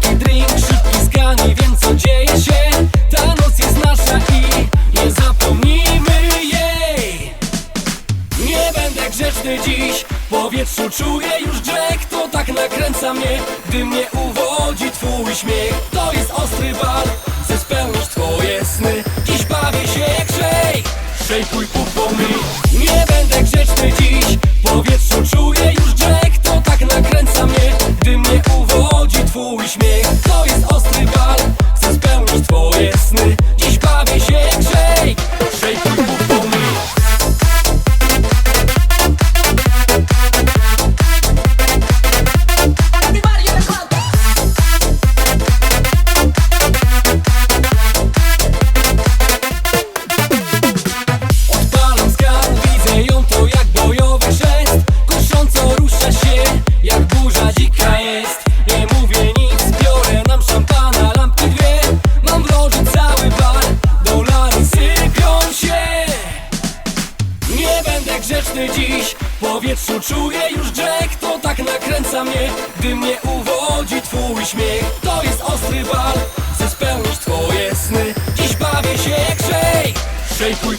pianki, drink, szybki zgan Nie wiem co dzieje się. Ta noc jest nasza i nie zapomnimy jej. Nie będę grzeczny dziś W powietrzu czuję już grzech. To tak nakręca mnie Gdy mnie uwodzi twój śmiech. To jest ostry bal. Śmiech To jest ostry bal. Chcę spełnić twoje sny Nie będę grzeczny dziś, w powietrzu czuję już grzech To tak nakręca mnie, gdy mnie uwodzi twój śmiech. To jest ostry bal, chcę spełnić twoje sny. Dziś bawię się jak szejk, szejkuj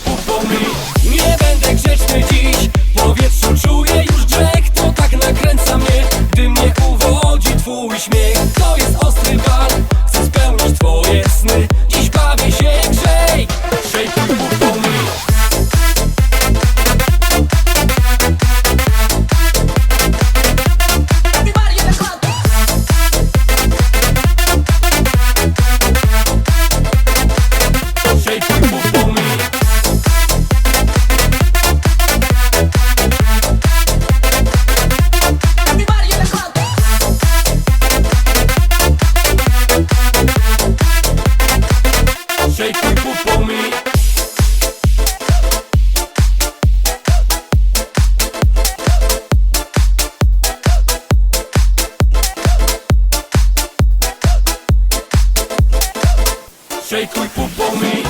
Shejkuj pumpami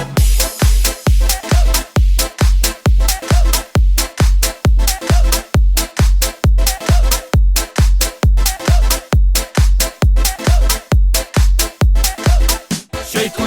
Shejkuj